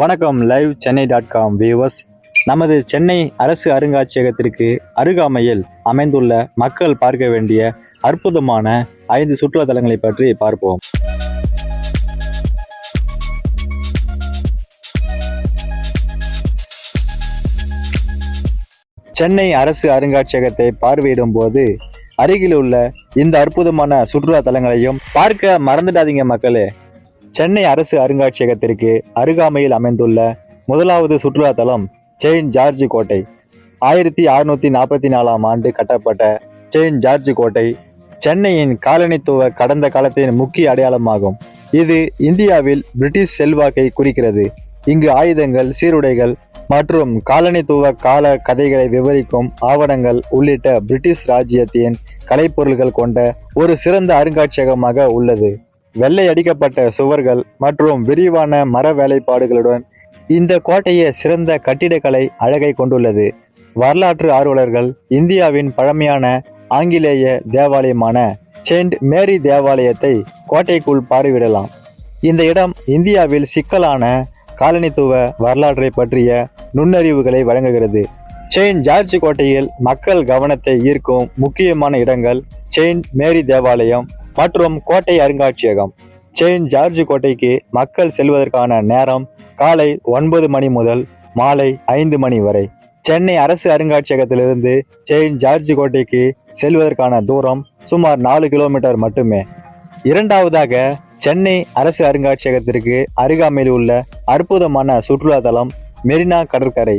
வணக்கம் live Chennai dot com viewers நமது சென்னை அரசு அருங்காட்சியகத்திற்கு அருகாமையில் அமைந்துள்ள மக்கள் பார்க்க வேண்டிய அற்புதமான ஐந்து சுற்றுலா தலங்களை பற்றி பார்ப்போம். சென்னை அரசு அருங்காட்சியகத்தை பார்வையிடும் போது அருகில் உள்ள இந்த அற்புதமான சுற்றுலா தலங்களையும் பார்க்க மறந்துடாதீங்க மக்களே. சென்னை அரசு அருங்காட்சியகத்திற்கு அருகாமையில் அமைந்துள்ள முதலாவது சுற்றுலா தலம் செயின் ஜார்ஜ் கோட்டை. ஆயிரத்தி அறுநூத்தி நாற்பத்தி நாலாம் ஆண்டு கட்டப்பட்ட செயின் ஜார்ஜ் கோட்டை சென்னையின் காலனித்துவ கடந்த காலத்தின் முக்கிய அடையாளமாகும். இது இந்தியாவில் பிரிட்டிஷ் செல்வாக்கை குறிக்கிறது. இங்கு ஆயுதங்கள் சீருடைகள் மற்றும் காலனித்துவ கால கதைகளை விவரிக்கும் ஆவணங்கள் உள்ளிட்ட பிரிட்டிஷ் ராஜ்யத்தின் கலைப்பொருள்கள் கொண்ட ஒரு சிறந்த அருங்காட்சியகமாக உள்ளது. வெள்ளை அடிக்கப்பட்ட சுவர்கள் மற்றும் விரிவான மர வேலைப்பாடுகளுடன் இந்த கோட்டையை சிறந்த கட்டிடக்கலை அழகை கொண்டுள்ளது. வரலாற்று ஆர்வலர்கள் இந்தியாவின் பழமையான ஆங்கிலேய தேவாலயமான செயின்ட் மேரி தேவாலயத்தை கோட்டைக்குள் பார்வையிடலாம். இந்த இடம் இந்தியாவில் சிக்கலான காலனித்துவ வரலாற்றை பற்றிய நுண்ணறிவுகளை வழங்குகிறது. செயின்ட் ஜார்ஜ் கோட்டையில் மக்கள் கவனத்தை ஈர்க்கும் முக்கியமான இடங்கள் செயின்ட் மேரி தேவாலயம் மற்றும் கோட்டை அருங்காட்சியகம். செயின்ட் ஜார்ஜ் கோட்டைக்கு மக்கள் செல்வதற்கான நேரம் காலை ஒன்பது மணி முதல் மாலை ஐந்து மணி வரை. சென்னை அரசு அருங்காட்சியகத்திலிருந்து செயின்ட் ஜார்ஜ் கோட்டைக்கு செல்வதற்கான தூரம் சுமார் நாலு கிலோமீட்டர் மட்டுமே. இரண்டாவதாக சென்னை அரசு அருங்காட்சியகத்திற்கு அருகாமையில் உள்ள அற்புதமான சுற்றுலாத்தலம் மெரினா கடற்கரை.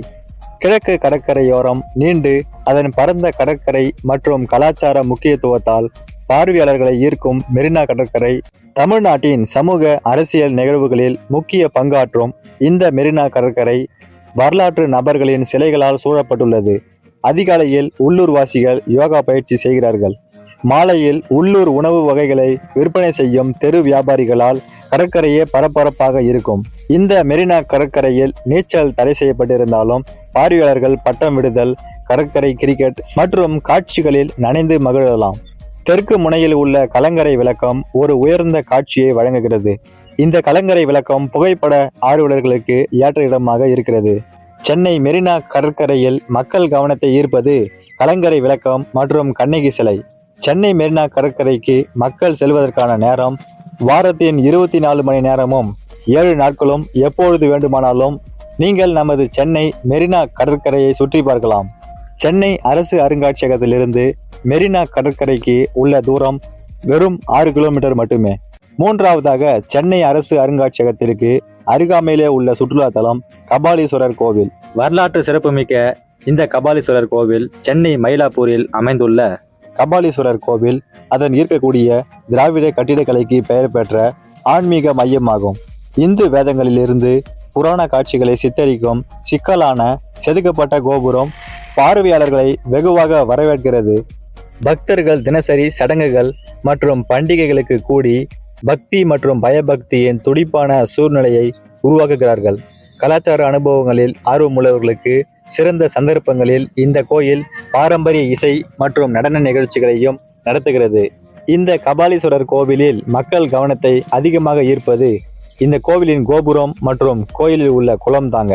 கிழக்கு கடற்கரையோரம் நீண்டு அதன் பரந்த கடற்கரை மற்றும் கலாச்சார முக்கியத்துவத்தால் பார்வையாளர்களை ஈர்க்கும் மெரினா கடற்கரை தமிழ்நாட்டின் சமூக அரசியல் நிகழ்வுகளில் முக்கிய பங்காற்றும் இந்த மெரினா கடற்கரை வரலாற்று நபர்களின் சிலைகளால் சூழப்பட்டுள்ளது. அதிகாலையில் உள்ளூர்வாசிகள் யோகா பயிற்சி செய்கிறார்கள். மாலையில் உள்ளூர் உணவு வகைகளை விற்பனை செய்யும் தெரு வியாபாரிகளால் கடற்கரையே பரபரப்பாக இருக்கும். இந்த மெரினா கடற்கரையில் நீச்சல் தடை செய்யப்பட்டிருந்தாலும் பார்வையாளர்கள் பட்டம் விடுதல் கடற்கரை கிரிக்கெட் மற்றும் காட்சிகளில் நனைந்து மகிழலாம். தெற்கு முனையில் உள்ள கலங்கரை விளக்கம் ஒரு உயர்ந்த காட்சியை வழங்குகிறது. இந்த கலங்கரை விளக்கம் புகைப்பட ஆர்வலர்களுக்கு ஏற்ற இடமாக இருக்கிறது. சென்னை மெரினா கடற்கரையில் மக்கள் கவனத்தை ஈர்ப்பது கலங்கரை விளக்கம் மற்றும் கண்ணகி சிலை. சென்னை மெரினா கடற்கரைக்கு மக்கள் செல்வதற்கான நேரம் வாரத்தின் இருபத்தி நாலு மணி நேரமும் ஏழு நாட்களும் எப்பொழுது வேண்டுமானாலும் நீங்கள் நமது சென்னை மெரினா கடற்கரையை சுற்றி பார்க்கலாம். சென்னை அரசு அருங்காட்சியகத்திலிருந்து மெரினா கடற்கரைக்கு உள்ள தூரம் வெறும் ஆறு கிலோமீட்டர் மட்டுமே. மூன்றாவதாக சென்னை அரசு அருங்காட்சியகத்திற்கு அருகாமையிலே உள்ள சுற்றுலா தலம் கபாலீஸ்வரர் கோவில். வரலாற்று சிறப்புமிக்க இந்த கபாலீஸ்வரர் கோவில் சென்னை மயிலாப்பூரில் அமைந்துள்ள கபாலீஸ்வரர் கோவில். அதன் ஈர்க்கக்கூடிய திராவிட கட்டிடக்கலைக்கு பெயர் பெற்ற ஆன்மீக மையமாகும். இந்து வேதங்களிலிருந்து புராண காட்சிகளை சித்தரிக்கும் சிக்கலான செதுக்கப்பட்ட கோபுரம் பார்வையாளர்களை வெகுவாக வரவேற்கிறது. பக்தர்கள் தினசரி சடங்குகள் மற்றும் பண்டிகைகளுக்கு கூடி பக்தி மற்றும் பயபக்தியின் துடிப்பான சூழ்நிலையை உருவாக்குகிறார்கள். கலாச்சார அனுபவங்களில் ஆர்வமுள்ளவர்களுக்கு சிறந்த சந்தர்ப்பங்களில் இந்த கோயில் பாரம்பரிய இசை மற்றும் நடன நிகழ்ச்சிகளையும் நடத்துகிறது. இந்த கபாலீஸ்வரர் கோவிலில் மக்கள் கவனத்தை அதிகமாக ஈர்ப்பது இந்த கோவிலின் கோபுரம் மற்றும் கோயிலில் உள்ள குளம் தாங்க.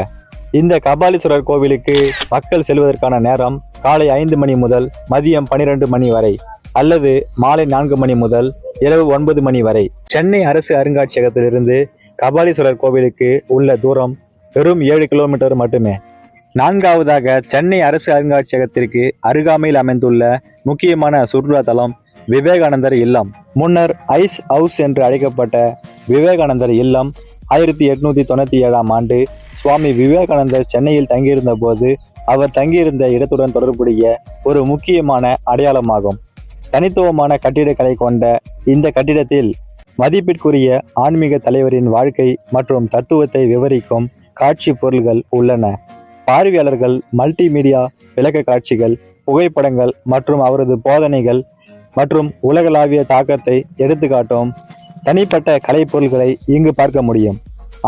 இந்த கபாலீஸ்வரர் கோவிலுக்கு மக்கள் செல்வதற்கான நேரம் காலை ஐந்து மணி முதல் மதியம் பனிரெண்டு மணி வரை அல்லது மாலை நான்கு மணி முதல் இரவு ஒன்பது மணி வரை. சென்னை அரசு அருங்காட்சியகத்திலிருந்து கபாலீஸ்வரர் கோவிலுக்கு உள்ள தூரம் வெறும் ஏழு கிலோமீட்டர் மட்டுமே. நான்காவதாக சென்னை அரசு அருங்காட்சியகத்திற்கு அருகாமையில் அமைந்துள்ள முக்கியமான சுற்றுலா தலம் விவேகானந்தர் இல்லம். முன்னர் ஐஸ் ஹவுஸ் என்று அழைக்கப்பட்ட விவேகானந்தர் இல்லம் ஆயிரத்தி எட்நூத்தி தொண்ணூத்தி ஏழாம் ஆண்டு சுவாமி விவேகானந்தர் சென்னையில் தங்கியிருந்த போது அவர் தங்கியிருந்த இடத்துடன் தொடர்புடைய ஒரு முக்கியமான அடையாளமாகும். தனித்துவமான கட்டிடக்கலை கொண்ட இந்த கட்டிடத்தில் மதிப்பிற்குரிய ஆன்மீக தலைவரின் வாழ்க்கை மற்றும் தத்துவத்தை விவரிக்கும் காட்சி பொருள்கள் உள்ளன. பார்வையாளர்கள் மல்டிமீடியா விளக்க காட்சிகள் புகைப்படங்கள் மற்றும் அவரது போதனைகள் மற்றும் உலகளாவிய தாக்கத்தை எடுத்துக்காட்டும். தனிப்பட்ட கலைப்பொருள்களை இங்கு பார்க்க முடியும்.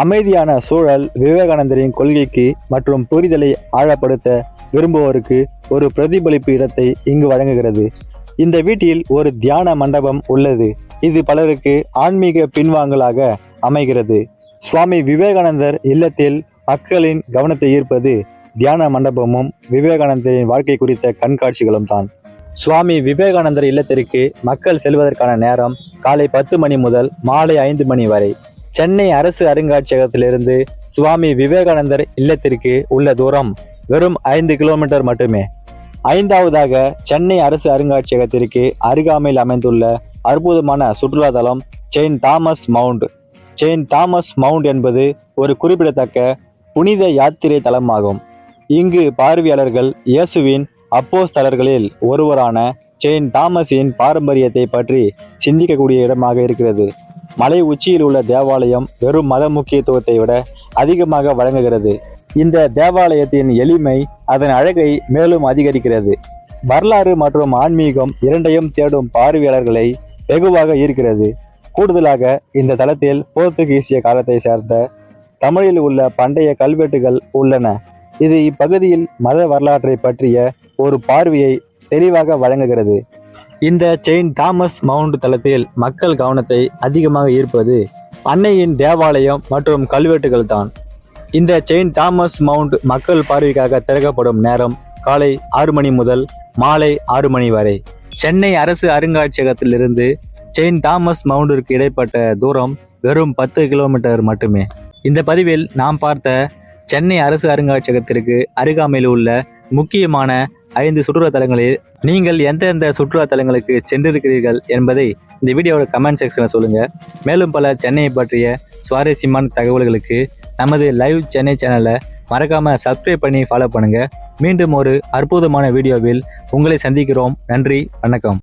அமைதியான சூழல் விவேகானந்தரின் கொள்கைக்கு மற்றும் புரிதலை ஆழப்படுத்த விரும்புவோருக்கு ஒரு பிரதிபலிப்பு இடத்தை இங்கு வழங்குகிறது. இந்த வீட்டில் ஒரு தியான மண்டபம் உள்ளது. இது பலருக்கு ஆன்மீக பின்வாங்கலாக அமைகிறது. சுவாமி விவேகானந்தர் இல்லத்தில் மக்களின் கவனத்தை ஈர்ப்பது தியான மண்டபமும் விவேகானந்தரின் வாழ்க்கை குறித்த கண்காட்சிகளும் தான். சுவாமி விவேகானந்தர் இல்லத்திற்கு மக்கள் செல்வதற்கான நேரம் காலை பத்து மணி முதல் மாலை ஐந்து மணி வரை. சென்னை அரசு அருங்காட்சியகத்திலிருந்து சுவாமி விவேகானந்தர் இல்லத்திற்கு உள்ள தூரம் வெறும் ஐந்து கிலோமீட்டர் மட்டுமே. ஐந்தாவதாக சென்னை அரசு அருங்காட்சியகத்திற்கு அருகாமையில் அமைந்துள்ள அற்புதமான சுற்றுலா தலம் Saint Thomas Mount. Saint Thomas Mount என்பது ஒரு குறிப்பிடத்தக்க புனித யாத்திரை தலமாகும். இங்கு பார்வையாளர்கள் இயேசுவின் அப்போஸ்தலர்களில் ஒருவரான செயின்ட் தாமஸின் பாரம்பரியத்தை பற்றி சிந்திக்கக்கூடிய இடமாக இருக்கிறது. மலை உச்சியில் உள்ள தேவாலயம் வெறும் மத முக்கியத்துவத்தை விட அதிகமாக வழங்குகிறது. இந்த தேவாலயத்தின் எளிமை அதன் அழகை மேலும் அதிகரிக்கிறது. வரலாறு மற்றும் ஆன்மீகம் இரண்டையும் தேடும் பார்வையாளர்களை வெகுவாக ஈர்க்கிறது. கூடுதலாக இந்த தளத்தில் போர்த்துகீசிய காலத்தை சேர்ந்த தமிழில் உள்ள பண்டைய கல்வெட்டுகள் உள்ளன. இது இப்பகுதியில் மத வரலாற்றை பற்றிய ஒரு பார்வையை தெளிவாக வழங்குகிறது. இந்த செயின்ட் தாமஸ் மவுண்ட் தளத்தில் மக்கள் கவனத்தை அதிகமாக ஈர்ப்பது அன்னையின் தேவாலயம் மற்றும் கல்வெட்டுகள் தான். இந்த செயின்ட் தாமஸ் மவுண்ட் மக்கள் பார்வைக்காக திறக்கப்படும் நேரம் காலை ஆறு மணி முதல் மாலை ஆறு மணி வரை. சென்னை அரசு அருங்காட்சியகத்திலிருந்து செயின்ட் தாமஸ் மவுண்டிற்கு இடைப்பட்ட தூரம் வெறும் பத்து கிலோமீட்டர் மட்டுமே. இந்த பதிவில் நாம் பார்த்த சென்னை அரசு அருங்காட்சியகத்திற்கு அருகாமையில் உள்ள முக்கியமான ஐந்து சுற்றுலா தலங்களில் நீங்கள் எந்தெந்த சுற்றுலா தலங்களுக்கு சென்றிருக்கிறீர்கள் என்பதை இந்த வீடியோட கமெண்ட் செக்ஷனில் சொல்லுங்கள் மேலும் பல சென்னையை பற்றிய சுவாரஸ்யமான தகவல்களுக்கு நமது லைவ் சென்னை சேனலை மறக்காமல் சப்ஸ்கிரைப் பண்ணி ஃபாலோ பண்ணுங்கள் மீண்டும் ஒரு அற்புதமான வீடியோவில் உங்களை சந்திக்கிறோம். நன்றி வணக்கம்.